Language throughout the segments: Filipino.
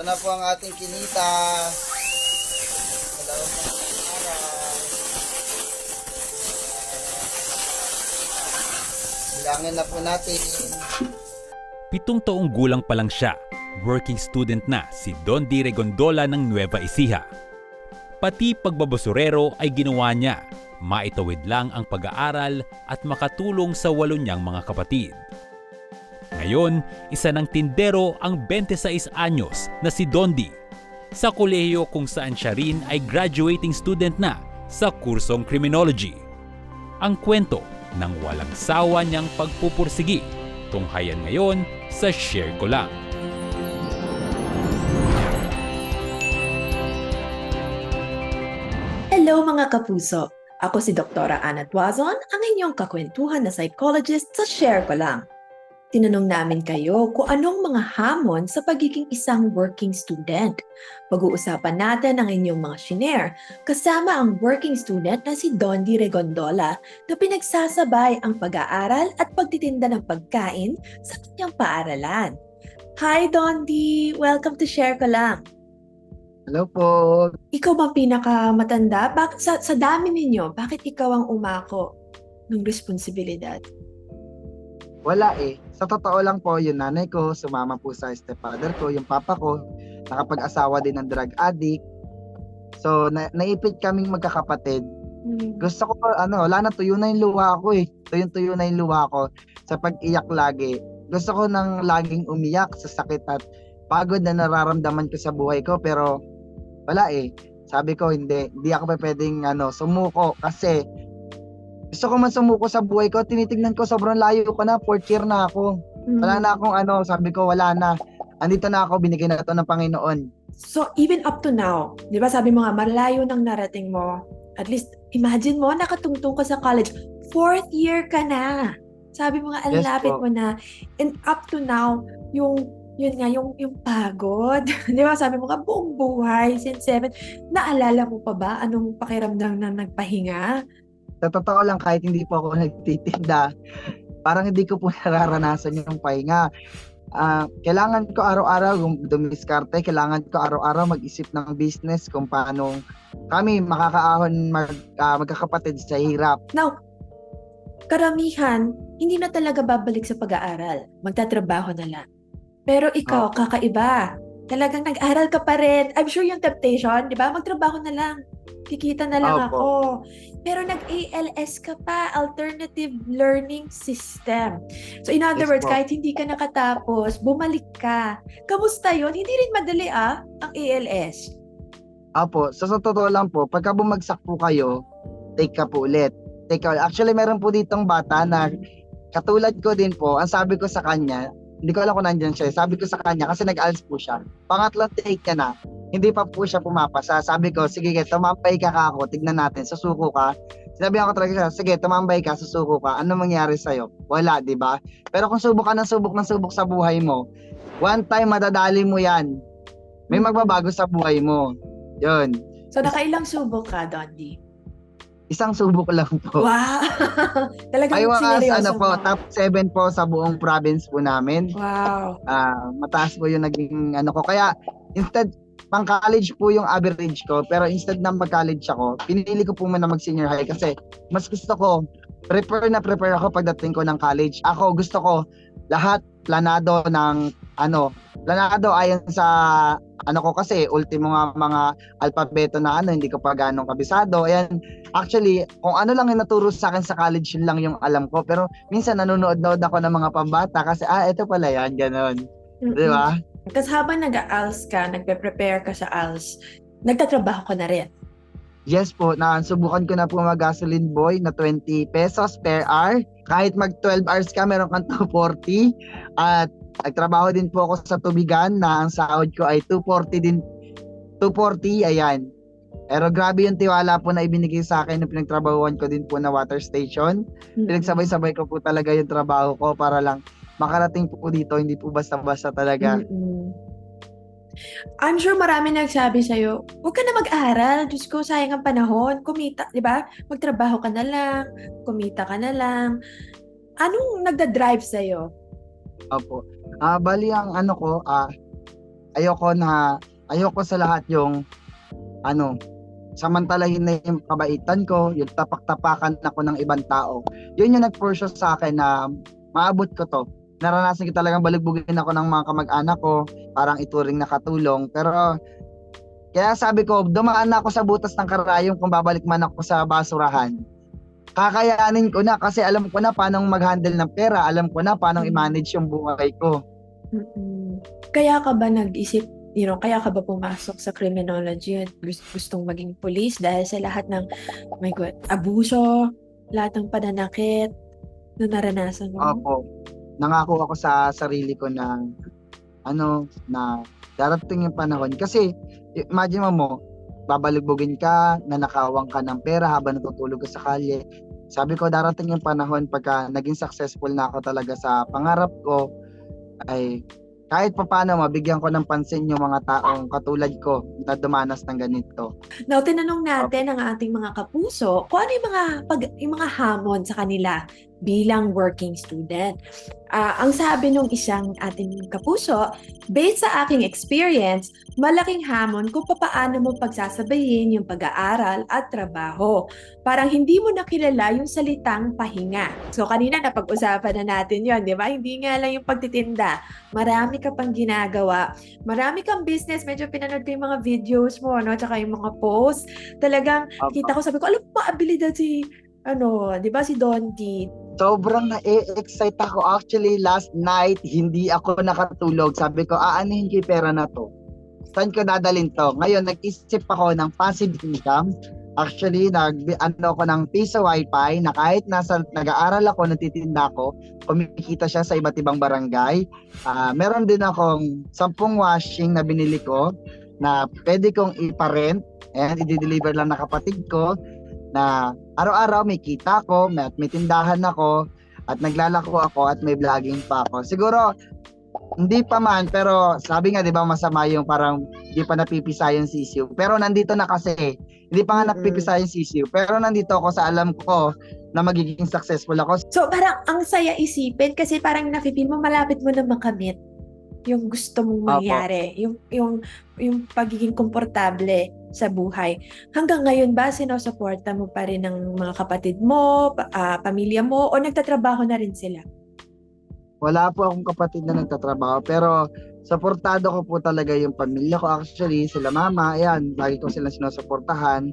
Ito na po ang ating kinita. Dalawang araw. Bilangin na po natin. Pitong taong gulang pa lang siya, working student na si Don D. Regondola ng Nueva Ecija. Pati pagbabasurero ay ginawa niya, maitawid lang ang pag-aaral at makatulong sa walo niyang mga kapatid. Ngayon, isa ng tindero ang 26 anyos na si Dondi sa kolehiyo kung saan siya rin ay graduating student na sa kursong criminology. Ang kwento ng walang sawa niyang pagpupursigi tunghayan ngayon sa Share Ko Lang. Hello mga kapuso! Ako si Dr. Ana Tuazon, ang inyong kakwentuhan na psychologist sa Share Ko Lang. Tinanong namin kayo kung anong mga hamon sa pagiging isang working student. Pag-uusapan natin ang inyong mga shinare kasama ang working student na si Dondi Regondola na pinagsasabay ang pag-aaral at pagtitinda ng pagkain sa kanyang paaralan. Hi Dondi! Welcome to Share Ko Lang. Hello po. Ikaw ba pinakamatanda? Bakit sa, sa dami ninyo, bakit ikaw ang umako ng responsibilidad? Wala eh. Sa totoo lang po, yung nanay ko, sumama po sa stepfather ko, yung papa ko, nakapag-asawa din ng drug addict. So, na- naipit kaming magkakapatid. Hmm. Gusto ko, ano, wala na, tuyo na yung luha ko eh. Tuyong-tuyo na yung luha ko sa pag-iyak lagi. Gusto ko nang laging umiyak sa sakit at pagod na nararamdaman ko sa buhay ko, pero wala eh. Sabi ko, hindi. Hindi ako pa pwedeng ano, sumuko kasi gusto ko man sumuko sa buhay ko. Tinitignan ko, sobrang layo ko na. Fourth year na ako. Hmm. Wala na akong ano, sabi ko, wala na. Andito na ako, binigay na ito ng Panginoon. So, even up to now, di ba sabi mo nga, malayo ng narating mo. At least, imagine mo, nakatungtong ka sa college. Fourth year ka na. Sabi mo nga, ang Yes lapit po. mo na. And up to now, yung yun nga, yung, yung pagod. di ba? Sabi mo nga, buong buhay, since seven. Naalala mo pa ba anong pakiramdam na nagpahinga? Sa totoo lang, kahit hindi po ako nagtitinda, parang hindi ko po nararanasan yung pahinga. Ah, kailangan ko araw-araw dumiskarte, kailangan ko araw-araw mag-isip ng business kung paano kami makakaahon mag, ah, magkakapatid sa hirap. Now, karamihan, hindi na talaga babalik sa pag-aaral. Magtatrabaho na lang. Pero ikaw, kakaiba. Talagang nag-aral ka pa rin. I'm sure yung temptation, di ba? Magtrabaho na lang. Kikita na lang Opo. ako. Pero nag-ALS ka pa, Alternative Learning System. So in other Yes words, po. kahit hindi ka nakatapos, bumalik ka. Kamusta yon? Hindi rin madali ah, ang ALS. Apo, so sa totoo lang po, pagka bumagsak po kayo, take ka po ulit. Take ka ulit. Actually, meron po ditong bata na katulad ko din po, ang sabi ko sa kanya, hindi ko alam kung nandyan siya. Sabi ko sa kanya, kasi nag-ALS po siya. Pangatlong take ka na, hindi pa po siya pumapasa. Sabi ko, sige, tumambay ka ka ako, tignan natin, susuko ka. Sinabi ko talaga siya, sige, tumambay ka, susuko ka. Ano mangyari sa'yo? Wala, di ba? Pero kung subok ka ng subok ng subok sa buhay mo, one time madadali mo yan. May magbabago sa buhay mo. Yun. So nakailang subok ka, Dondi? Isang subok lang po. Wow! Talagang Ay, wakas, sineryoso ano po, top 7 po sa buong province po namin. Wow. Ah, mataas po yung naging ano ko. Kaya, instead, pang college po yung average ko, pero instead na mag-college ako, pinili ko po muna mag-senior high kasi mas gusto ko, prepare na prepare ako pagdating ko ng college. Ako, gusto ko, lahat planado ng, ano, planado ayon sa, ano ko kasi, ultimo nga mga alpabeto na ano, hindi ko pa ganong kabisado. Ayan, actually, kung ano lang yung naturo sa akin sa college, yun lang yung alam ko. Pero minsan nanonood-nood ako ng mga pambata kasi, ah, ito pala yan, ganon. Di ba? Tapos habang nag-ALS ka, nagpe-prepare ka sa ALS, nagtatrabaho ka na rin. Yes po, nasubukan ko na po mag-gasoline boy na 20 pesos per hour. Kahit mag 12 hours ka, meron kang 240. At nagtrabaho din po ako sa tubigan na ang sahod ko ay 240 din. 240, ayan. Pero grabe yung tiwala po na ibinigay sa akin ng pinagtrabahuan ko din po na water station. Pinagsabay-sabay ko po talaga yung trabaho ko para lang makarating po dito, hindi po basta-basta talaga. Mm-mm. I'm sure marami nagsabi sa'yo, huwag ka na mag-aral. Diyos ko, sayang ang panahon. Kumita, di ba? Magtrabaho ka na lang, kumita ka na lang. Anong nagda-drive sa'yo? Opo. Ah, bali ang ano ko, ah ayoko na ayoko sa lahat yung ano samantalahin na yung kabaitan ko, yung tapak-tapakan ako ng ibang tao. Yun yung nag-pursue sa akin na maabot ko to. Naranasan ko talagang baligbugin ako ng mga kamag-anak ko, parang ituring na katulong. Pero kaya sabi ko, dumaan na ako sa butas ng karayong kung babalik man ako sa basurahan. Kakayanin ko na kasi alam ko na paano mag-handle ng pera, alam ko na paano i-manage yung buhay ko. Mm-mm. Kaya ka ba nag-isip, you know, kaya ka ba pumasok sa criminology at gust- gustong maging police dahil sa lahat ng, oh my God, abuso, lahat ng pananakit na naranasan mo? Opo. Nangako ako sa sarili ko na ano na darating yung panahon kasi imagine mo mo babaligbugin ka, nanakawang ka ng pera habang natutulog ka sa kalye. Sabi ko darating yung panahon pagka naging successful na ako talaga sa pangarap ko ay kahit papaano mabigyan ko ng pansin yung mga taong katulad ko na dumanas ng ganito. Now, tinanong natin ang ating mga kapuso kung ano yung mga, pag, yung mga hamon sa kanila bilang working student. Ah, ang sabi nung isang ating kapuso, based sa aking experience, malaking hamon kung papaano mo pagsasabayin yung pag-aaral at trabaho. Parang hindi mo nakilala yung salitang pahinga. So kanina napag-usapan na natin yon, di ba? Hindi nga lang yung pagtitinda. Marami ka pang ginagawa. Marami kang business. Medyo pinanood ko yung mga videos mo, no? Tsaka yung mga posts. Talagang kita ko, sabi ko, alam mo ba, abilidad si, ano, di ba si Don D? sobrang na-excite ako. Actually, last night, hindi ako nakatulog. Sabi ko, ko yung pera na to. Saan ko dadalhin to? Ngayon, nag-isip ako ng passive income. Actually, nag, ano ko ng piso wifi na kahit nasa nag-aaral ako, natitinda ako, kumikita siya sa iba't ibang barangay. Ah, meron din akong sampung washing na binili ko na pwede kong iparent. Ayan, i-deliver lang na kapatid ko na araw-araw may kita ko, may, at may tindahan ako, at naglalako ako at may vlogging pa ako. Siguro, hindi pa man, pero sabi nga, di ba, masama yung parang hindi pa napipisa yung sisiw. Pero nandito na kasi, hindi pa nga napipisa yung sisiw. Pero nandito ako sa alam ko na magiging successful ako. So parang ang saya isipin kasi parang nafe-feel mo malapit mo na makamit yung gusto mong Apo. mangyari, yung yung yung pagiging komportable sa buhay. Hanggang ngayon ba sinusuporta mo pa rin ng mga kapatid mo, pa- ah, pamilya mo o nagtatrabaho na rin sila? Wala po akong kapatid na nagtatrabaho, pero supportado ko po talaga yung pamilya ko. Actually, sila mama, ayan, lagi ko sila sinusuportahan.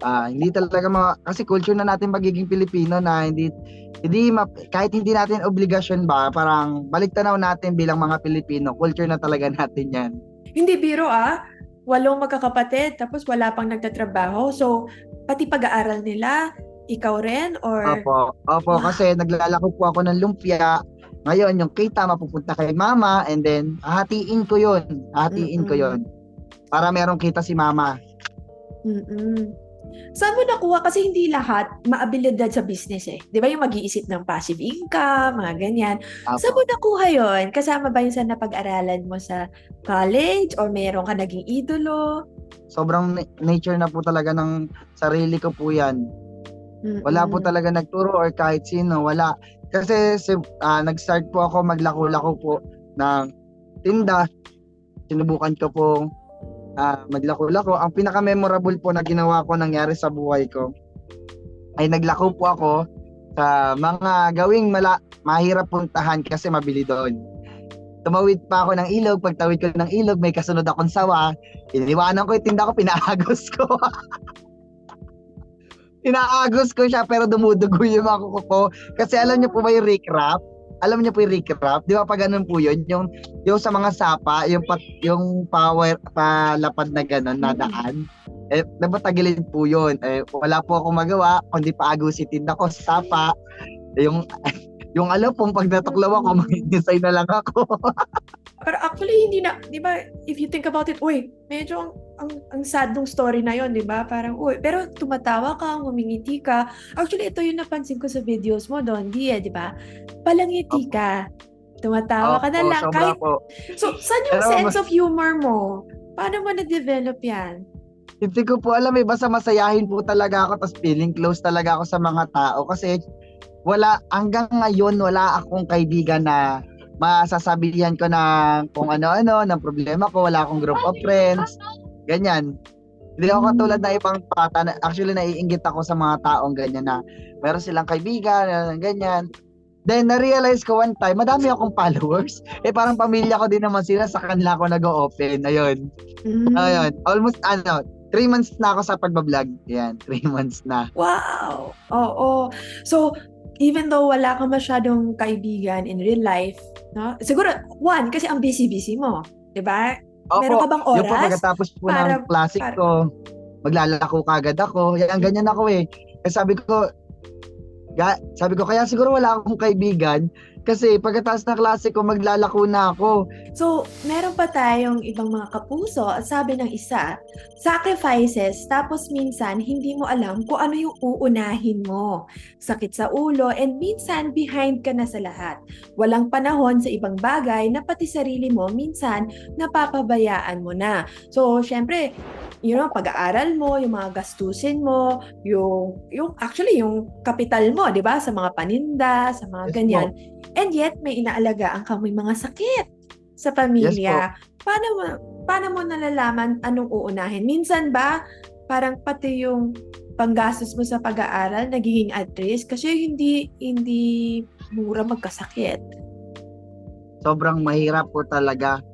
Ah, hindi talaga mga, kasi culture na natin magiging Pilipino na hindi, hindi ma, kahit hindi natin obligasyon ba, parang balik tanaw natin bilang mga Pilipino, culture na talaga natin yan. Hindi biro ah. Walong magkakapatid tapos wala pang nagtatrabaho. So pati pag-aaral nila, ikaw rin or Opo, opo, Wow. kasi naglalako po ako ng lumpia. Ngayon, yung kita mapupunta kay mama and then hahatiin ko yun. Hahatiin ko Mm-mm. yun. Para merong kita si mama. Mm-mm. Saan mo nakuha? Kasi hindi lahat maabilidad sa business eh. Di ba yung mag-iisip ng passive income, mga ganyan. Opo. Saan mo nakuha yon? Kasama ba yun sa napag-aralan mo sa college? Or meron ka naging idolo? sobrang na- nature na po talaga ng sarili ko po yan. Wala po Mm-mm. talaga nagturo or kahit sino, wala. Kasi si- ah, nag-start po ako maglako-lako po ng tinda. Sinubukan ko po ah, maglako-lako. Ang pinaka-memorable po na ginawa ko nangyari sa buhay ko ay naglako po ako sa mga gawing mala mahirap puntahan kasi mabili doon. Tumawid pa ako ng ilog, pagtawid ko ng ilog, may kasunod akong sawa. Iniwanan ko yung tinda ko, pinaagos ko. Pinaagos ko siya pero dumudugo yung mga kuko ko. Kasi alam niyo po ba yung Rap? Alam niyo po yung Rap? Di ba pa ganun po yun? Yung, yung sa mga sapa, yung, pat, yung power, palapad na ganun, na daan. Eh, dapat tagilid po yun. Eh, wala po akong magawa, kundi paagusin tinda ko sa sapa. Yung, yung alam pong pag natuklaw ako, mag-design na lang ako. Pero actually, hindi na, di ba, if you think about it, uy, medyo ang, ang, sad nung story na yon di ba? Parang, uy, pero tumatawa ka, ngumingiti ka. Actually, ito yung napansin ko sa videos mo, Don D, eh, di ba? Palangiti ka. Tumatawa ka na Opo, lang. Kahit, po. so, saan yung Pero sense of humor mo? Paano mo na-develop yan? Hindi ko po alam eh, basta masayahin po talaga ako tapos feeling close talaga ako sa mga tao kasi wala, hanggang ngayon wala akong kaibigan na masasabihan ko na kung ano-ano, ng problema ko, wala akong group of friends, ganyan. Hindi ako katulad na ibang bata na actually naiinggit ako sa mga taong ganyan na meron silang kaibigan, ganyan. Then, na-realize ko one time, madami akong followers. Eh, parang pamilya ko din naman sila, sa kanila ako nag-open. Ayun. Mm. Ayun. Almost, ano, three months na ako sa pagbablog. Yan, three months na. Wow! Oo. So, even though wala ka masyadong kaibigan in real life, no? Siguro, one, kasi ang busy-busy mo. 'di ba? Meron ka bang Yung po oras? pagkatapos po para- ng classic para- ko, maglalako kagad ako. Yan, ganyan ako eh. Kasi sabi ko, ga, sabi ko, kaya siguro wala akong kaibigan kasi pagkatapos ng klase ko, maglalako na ako. So, meron pa tayong ibang mga kapuso at sabi ng isa, sacrifices tapos minsan hindi mo alam kung ano yung uunahin mo. Sakit sa ulo and minsan behind ka na sa lahat. Walang panahon sa ibang bagay na pati sarili mo minsan napapabayaan mo na. So, syempre, you know, pag-aaral mo, yung mga gastusin mo, yung, yung actually yung kapital mo, di ba? Sa mga paninda, sa mga Yes po. ganyan. And yet, may inaalagaan kang may mga sakit sa pamilya. paano mo, paano mo nalalaman anong uunahin? Minsan ba, parang pati yung panggastos mo sa pag-aaral nagiging at risk kasi hindi hindi mura magkasakit. Sobrang mahirap po talaga.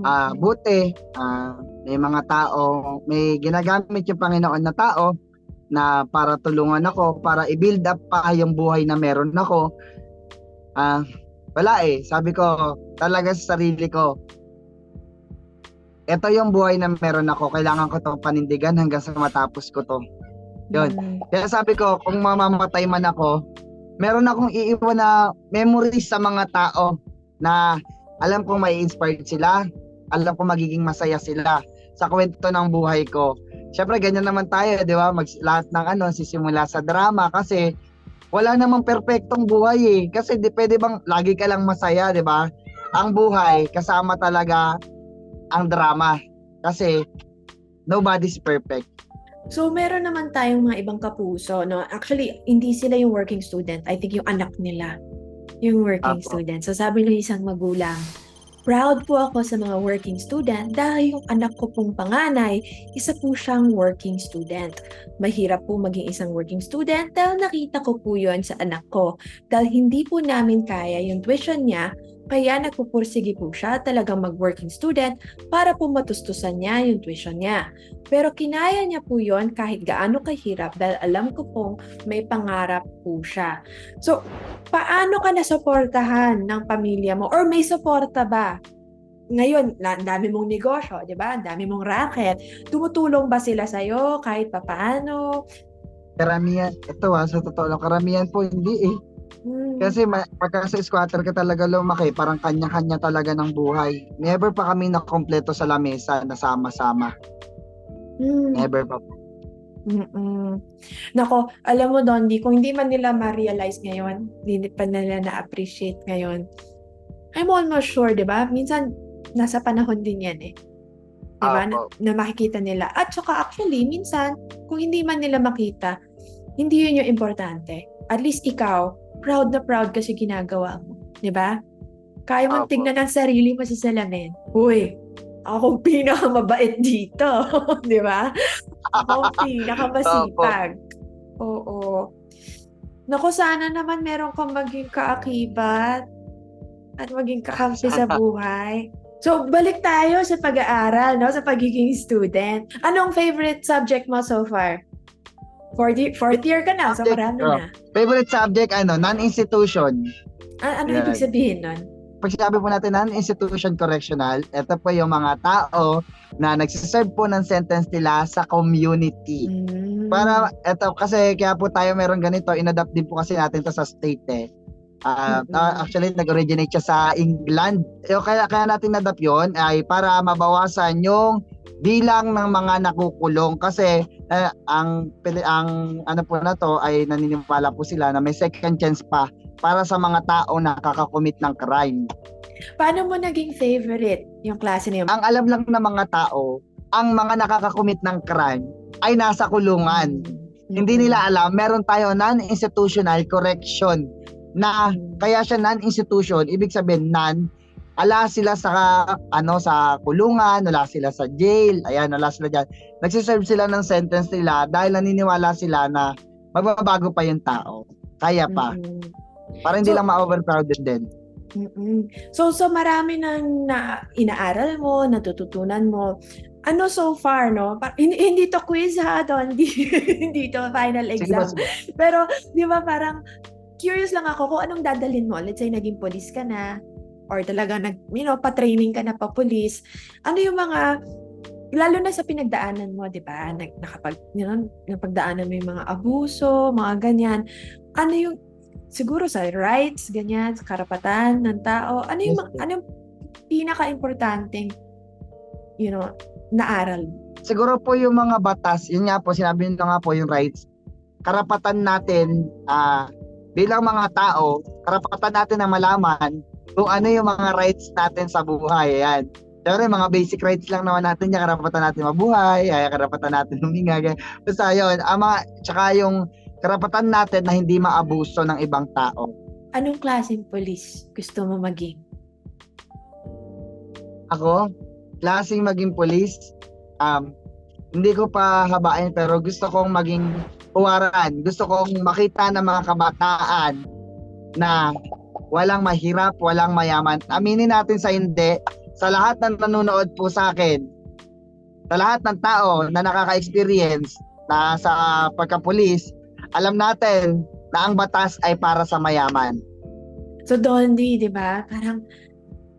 Ah, Mm. buti, ah, may mga tao, may ginagamit yung Panginoon na tao na para tulungan ako, para i-build up pa yung buhay na meron ako. Ah, wala eh. Sabi ko, talaga sa sarili ko, ito yung buhay na meron ako. Kailangan ko itong panindigan hanggang sa matapos ko to. Yun. Mm. Kaya sabi ko, kung mamamatay man ako, meron akong iiwan na memories sa mga tao na alam kong may inspired sila, alam kong magiging masaya sila sa kwento ng buhay ko. Siyempre, ganyan naman tayo, di ba? Mag, lahat ng ano, sisimula sa drama kasi wala namang perpektong buhay eh. Kasi di, pwede bang lagi ka lang masaya, di ba? Ang buhay, kasama talaga ang drama. Kasi nobody's perfect. So, meron naman tayong mga ibang kapuso, no? Actually, hindi sila yung working student. I think yung anak nila, yung working Apo. student. So, sabi ng isang magulang, proud po ako sa mga working student dahil yung anak ko pong panganay, isa po siyang working student. Mahirap po maging isang working student dahil nakita ko po yon sa anak ko. Dahil hindi po namin kaya yung tuition niya, kaya nagpupursige po siya talagang mag-working student para po matustusan niya yung tuition niya. Pero kinaya niya po yon kahit gaano kahirap dahil alam ko pong may pangarap po siya. So, paano ka nasuportahan ng pamilya mo? Or may suporta ba? Ngayon, ang dami mong negosyo, di ba? Ang dami mong racket. Tumutulong ba sila sa'yo kahit papaano? Karamihan, ito ah, sa totoo lang, karamihan po hindi eh. Hmm. Kasi ma- pagka sa squatter ka talaga lumaki, parang kanya-kanya talaga ng buhay. Never pa kami nakompleto sa lamesa na sama-sama. Hmm. Never pa. Mm-mm. Nako, alam mo Dondi, kung hindi man nila ma-realize ngayon, hindi pa nila na-appreciate ngayon, I'm almost sure, di ba? Minsan, nasa panahon din yan eh. Di ba? Na, na makikita nila. At saka actually, minsan, kung hindi man nila makita, hindi yun yung importante. At least ikaw, proud na proud kasi ginagawa mo. Di ba? Kaya mong Apo. tignan ang sarili mo sa salamin. Uy, ako pinakamabait dito. di ba? Ako pinakamasipag. Oo. Naku, sana naman meron kang maging kaakibat at maging kakampi sa buhay. So, balik tayo sa pag-aaral, no? Sa pagiging student. Anong favorite subject mo so far? Fourth year, fourth year ka na, so marami oh. na. Favorite subject, ano, non-institution. A- ano Yan. ibig sabihin nun? Pag sinabi po natin non-institution correctional, ito po yung mga tao na nagsiserve po ng sentence nila sa community. Mm. Para, eto, kasi kaya po tayo meron ganito, inadapt din po kasi natin to sa state eh. Ah, Mm-mm. ah, actually, nag-originate siya sa England. Yung kaya, kaya natin nadapt yon ay para mabawasan yung bilang ng mga nakukulong kasi eh, ang ang ano po na to ay naniniwala po sila na may second chance pa para sa mga tao na kakakomit ng crime. Paano mo naging favorite yung klase yun? Ang alam lang ng mga tao, ang mga nakakakomit ng crime ay nasa kulungan. Mm. Hindi nila alam, meron tayo non-institutional correction na kaya siya non-institution, ibig sabihin non, ala sila sa ano sa kulungan, wala sila sa jail, ayan, wala sila diyan. Nagsiserve sila ng sentence nila dahil naniniwala sila na magbabago pa yung tao. Kaya pa. Mm-mm. Para hindi So- lang ma-overcrowded din. Mm-mm. So, so marami nang na inaaral mo, natututunan mo. Ano so far, no? Pa- hindi, hindi to quiz ha, to. Hindi, hindi to final Sige ba, exam. sige. Pero, di ba parang curious lang ako kung anong dadalhin mo. Let's say, naging police ka na or talaga nag, you know, pa-training ka na pa police. Ano yung mga lalo na sa pinagdaanan mo, 'di ba? Nag nakapag you know, napagdaanan mo yung mga abuso, mga ganyan. Ano yung siguro sa rights, ganyan, sa karapatan ng tao. Ano yung Yes, ano yung pinaka-importanteng you know, naaral siguro po yung mga batas, yun nga po, sinabi nyo nga po yung rights, karapatan natin ah, bilang mga tao, karapatan natin na malaman kung ano yung mga rights natin sa buhay. Ayan. Siyempre, mga basic rights lang naman natin yan, karapatan natin mabuhay, ay, karapatan natin huminga. Basta yun, ang mga, tsaka yung karapatan natin na hindi maabuso ng ibang tao. Anong klaseng police gusto mo maging? Ako, klaseng maging police, um, hindi ko pa habain pero gusto kong maging huwaran. Gusto kong makita ng mga kabataan na walang mahirap, walang mayaman. Aminin natin sa hindi, sa lahat ng nanonood po sa akin, sa lahat ng tao na nakaka-experience na sa pagka-police, alam natin na ang batas ay para sa mayaman. So, Dondi, di ba? Parang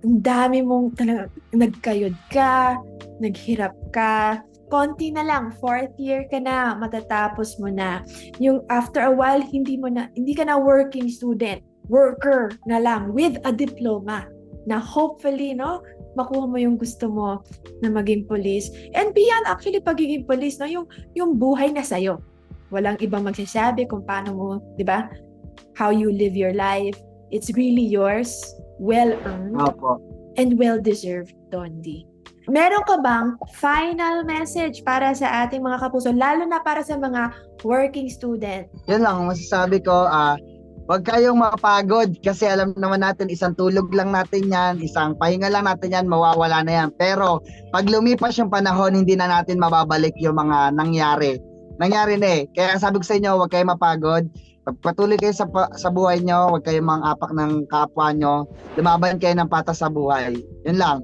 ang dami mong talaga nagkayod ka, naghirap ka, konti na lang, fourth year ka na, matatapos mo na. Yung after a while, hindi mo na, hindi ka na working student, worker na lang with a diploma na hopefully, no, makuha mo yung gusto mo na maging police. And beyond actually pagiging police, no, yung, yung buhay na sa'yo. Walang ibang magsasabi kung paano mo, di ba? How you live your life. It's really yours, well-earned, Opo. and well-deserved, Dondi. Meron ka bang final message para sa ating mga kapuso, lalo na para sa mga working student? yun lang masasabi ko ah Huwag kayong mapagod kasi alam naman natin isang tulog lang natin yan, isang pahinga lang natin yan, mawawala na yan. Pero pag lumipas yung panahon, hindi na natin mababalik yung mga nangyari. Nangyari na eh. Kaya sabi ko sa inyo, huwag kayong mapagod. Pagpatuloy kayo sa, sa buhay nyo, huwag kayong mga apak ng kapwa nyo. Lumaban kayo ng patas sa buhay. Yun lang.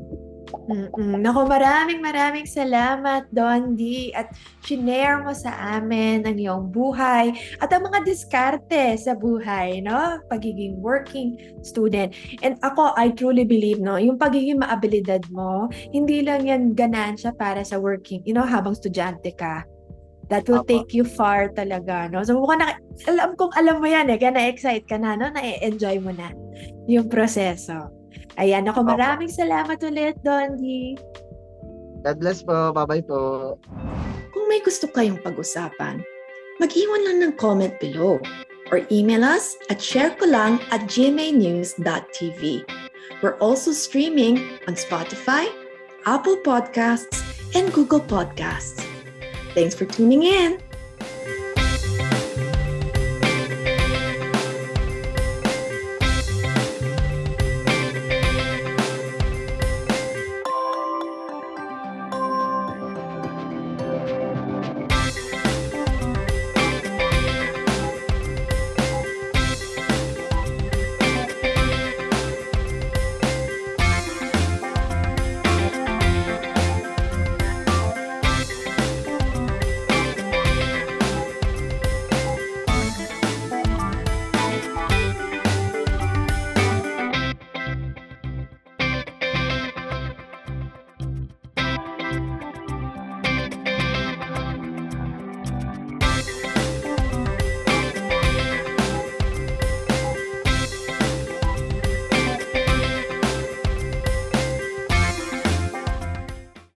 Mm-mm. Naku, maraming maraming salamat, Dondi. At shinare mo sa amin ang iyong buhay at ang mga diskarte sa buhay, no? Pagiging working student. And ako, I truly believe, no? Yung pagiging maabilidad mo, hindi lang yan ganansya para sa working, you know, habang estudyante ka. That will Apo. take you far talaga, no? So, mukhang na, alam kong alam mo yan, eh. Kaya na-excite ka na, no? Na-enjoy mo na yung proseso. Ayan, ako maraming salamat ulit, Dondi. God bless po. Bye-bye po. Kung may gusto kayong pag-usapan, mag-iwan lang ng comment below or email us at sharekolang at gmanews.tv. We're also streaming on Spotify, Apple Podcasts, and Google Podcasts. Thanks for tuning in.